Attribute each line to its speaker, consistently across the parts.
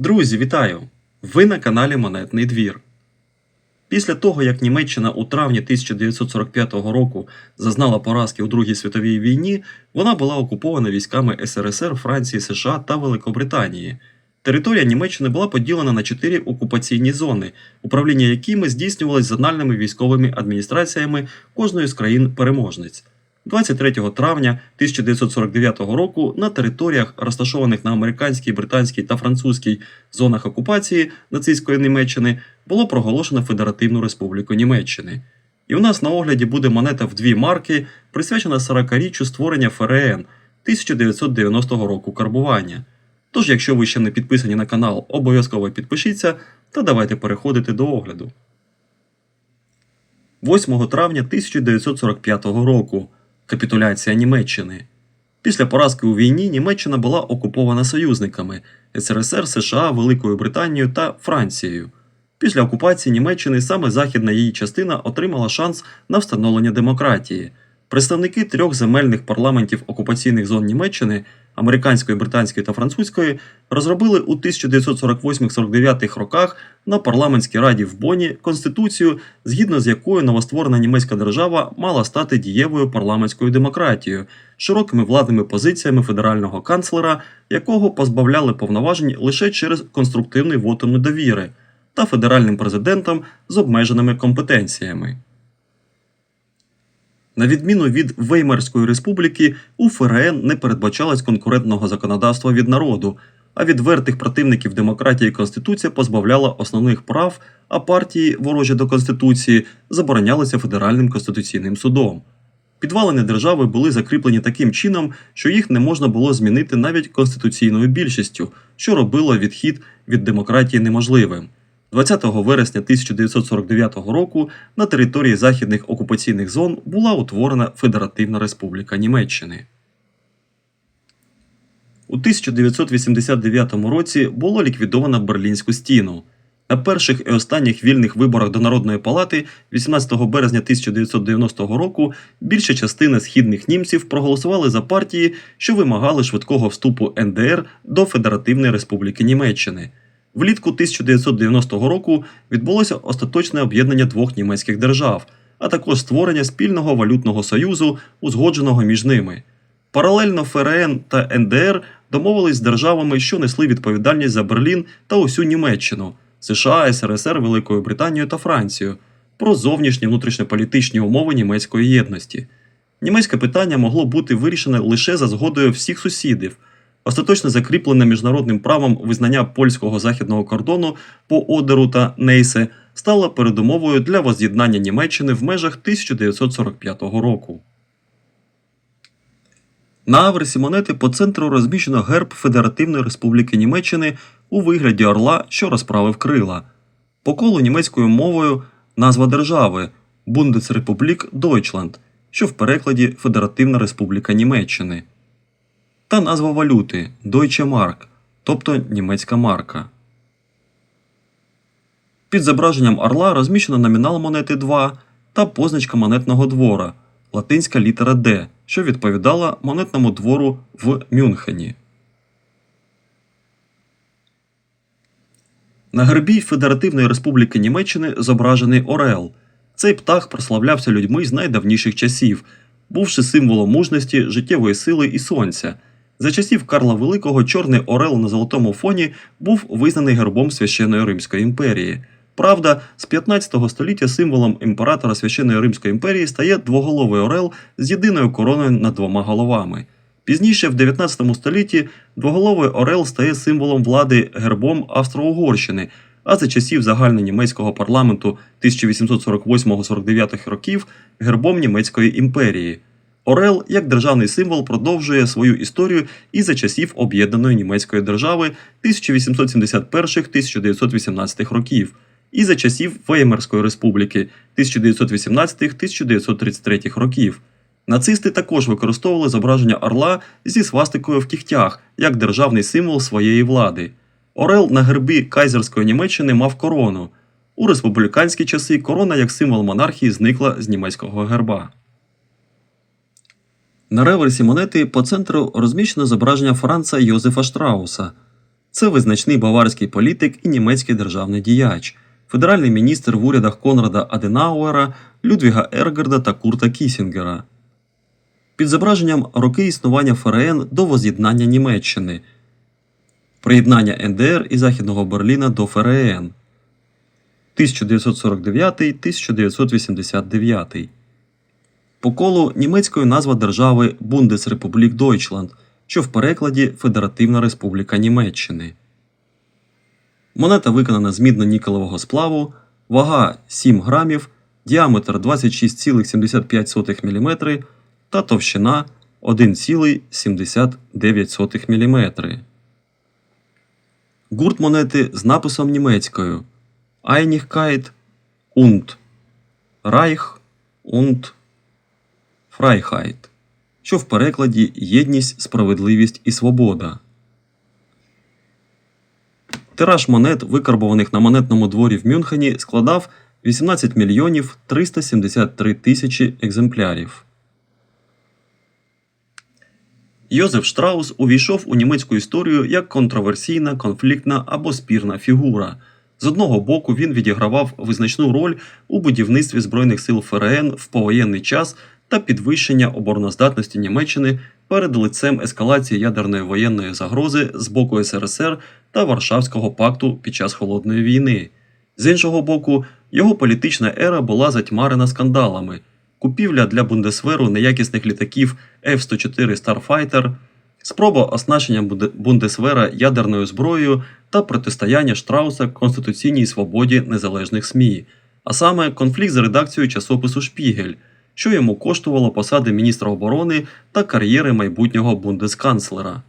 Speaker 1: Друзі, вітаю! Ви на каналі Монетний двір. Після того, як Німеччина у травні 1945 року зазнала поразки у Другій світовій війні, вона була окупована військами СРСР, Франції, США та Великобританії. Територія Німеччини була поділена на чотири окупаційні зони, управління якими здійснювалось зональними військовими адміністраціями кожної з країн-переможниць. 23 травня 1949 року на територіях, розташованих на американській, британській та французькій зонах окупації нацистської Німеччини, було проголошено Федеративну Республіку Німеччини. І у нас на огляді буде монета в дві марки, присвячена 40-річчю створення ФРН 1990 року карбування. Тож, якщо ви ще не підписані на канал, обов'язково підпишіться та давайте переходити до огляду. 8 травня 1945 року капітуляція Німеччини. Після поразки у війні Німеччина була окупована союзниками СРСР, США, Великою Британією та Францією. Після окупації Німеччини саме західна її частина отримала шанс на встановлення демократії. Представники трьох земельних парламентів окупаційних зон Німеччини американської, британської та французької розробили у 1948-49 роках на парламентській раді в Бонні конституцію, згідно з якою новостворена німецька держава мала стати дієвою парламентською демократією, широкими владними позиціями федерального канцлера, якого позбавляли повноважень лише через конструктивний вотум недовіри, та федеральним президентом з обмеженими компетенціями. На відміну від Веймарської республіки, у ФРН не передбачалось конкурентного законодавства від народу, а відвертих противників демократії Конституція позбавляла основних прав, а партії, ворожі до Конституції, заборонялися Федеральним конституційним судом. Підвалини держави були закріплені таким чином, що їх не можна було змінити навіть конституційною більшістю, що робило відхід від демократії неможливим. 20 вересня 1949 року на території західних окупаційних зон була утворена Федеративна Республіка Німеччини. У 1989 році було ліквідовано Берлінську стіну. На перших і останніх вільних виборах до Народної палати 18 березня 1990 року більша частина східних німців проголосували за партії, що вимагали швидкого вступу НДР до Федеративної Республіки Німеччини. Влітку 1990 року відбулося остаточне об'єднання двох німецьких держав, а також створення спільного валютного союзу, узгодженого між ними. Паралельно ФРН та НДР домовились з державами, що несли відповідальність за Берлін та усю Німеччину, США, СРСР, Великою Британією та Францією про зовнішні внутрішньополітичні умови німецької єдності. Німецьке питання могло бути вирішене лише за згодою всіх сусідів. Остаточно закріплене міжнародним правом визнання польського західного кордону по Одеру та Нейсе стало передумовою для воз'єднання Німеччини в межах 1945 року. На аверсі монети по центру розміщено герб Федеративної Республіки Німеччини у вигляді орла, що розправив крила. По колу німецькою мовою назва держави Бундесрепублік Дойчланд, що в перекладі Федеративна Республіка Німеччини та назва валюти Deutsche Mark, тобто німецька марка. Під зображенням орла розміщено номінал монети 2 та позначка монетного двора латинська літера D, що відповідала монетному двору в Мюнхені. На гербі Федеративної Республіки Німеччини зображений Орел. Цей птах прославлявся людьми з найдавніших часів, бувши символом мужності, життєвої сили і сонця. За часів Карла Великого Чорний Орел на золотому фоні був визнаний гербом священної Римської імперії. Правда, з 15 століття символом імператора священної Римської імперії стає двоголовий орел з єдиною короною над двома головами. Пізніше, в 19 столітті, двоголовий орел стає символом влади гербом Австро-Угорщини, а за часів загальнонімецького парламенту 1848-49 років гербом Німецької імперії. Орел як державний символ продовжує свою історію і за часів об'єднаної німецької держави 1871-1918 років, і за часів Веймарської республіки 1918-1933 років. Нацисти також використовували зображення орла зі свастикою в кігтях як державний символ своєї влади. Орел на гербі Кайзерської Німеччини мав корону. У республіканські часи корона як символ монархії зникла з німецького герба. На реверсі монети по центру розміщено зображення Франца Йозефа Штрауса. Це визначний баварський політик і німецький державний діяч, федеральний міністр в урядах Конрада Аденауера, Людвіга Ергерда та Курта Кісінгера. Під зображенням роки існування ФРН до воз'єднання Німеччини, приєднання НДР і Західного Берліна до ФРН 1949-1989. По колу німецькою назва держави Бундесрепублік Дойчланд, що в перекладі Федеративна Республіка Німеччини. Монета виконана з мідно-нікелевого сплаву, вага 7 грамів, діаметр 26,75 мм та товщина 1,79 мм. Гурт монети з написом німецькою Einigkeit und Reich und Freiheit, що в перекладі єдність, справедливість і свобода. Тираж монет, викарбованих на монетному дворі в Мюнхені, складав 18 мільйонів 373 тисячі екземплярів. Йозеф Штраус увійшов у німецьку історію як контроверсійна, конфліктна або спірна фігура. З одного боку, він відігравав визначну роль у будівництві Збройних сил ФРН в повоєнний час та підвищення обороноздатності Німеччини перед лицем ескалації ядерної воєнної загрози з боку СРСР та Варшавського пакту під час холодної війни. З іншого боку, його політична ера була затьмарена скандалами. Купівля для Бундесверу неякісних літаків F-104 Starfighter, спроба оснащення Бундесвера ядерною зброєю та протистояння Штрауса конституційній свободі незалежних СМІ, а саме конфлікт з редакцією часопису Шпігель, що йому коштувало посади міністра оборони та кар'єри майбутнього бундесканцлера.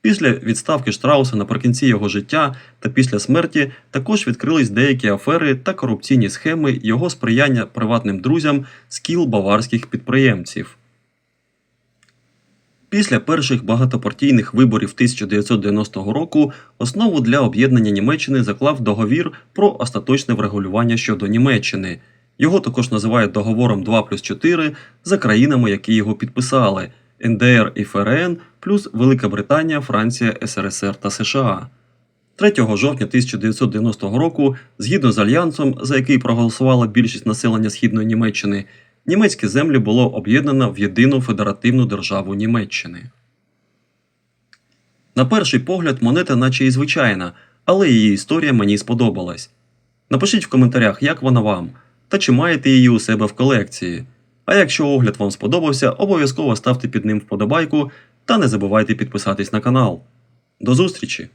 Speaker 1: Після відставки Штрауса наприкінці його життя та після смерті також відкрились деякі афери та корупційні схеми його сприяння приватним друзям з кіл баварських підприємців. Після перших багатопартійних виборів 1990 року основу для об'єднання Німеччини заклав договір про остаточне врегулювання щодо Німеччини. Його також називають договором 2 плюс 4 за країнами, які його підписали НДР і ФРН, плюс Велика Британія, Франція, СРСР та США. 3 жовтня 1990 року, згідно з альянсом, за який проголосувала більшість населення Східної Німеччини, німецькі землі було об'єднано в єдину федеративну державу Німеччини. На перший погляд, монета наче і звичайна, але її історія мені сподобалась. Напишіть в коментарях, як вона вам, та чи маєте її у себе в колекції. А якщо огляд вам сподобався, обов'язково ставте під ним вподобайку та не забувайте підписатись на канал. До зустрічі!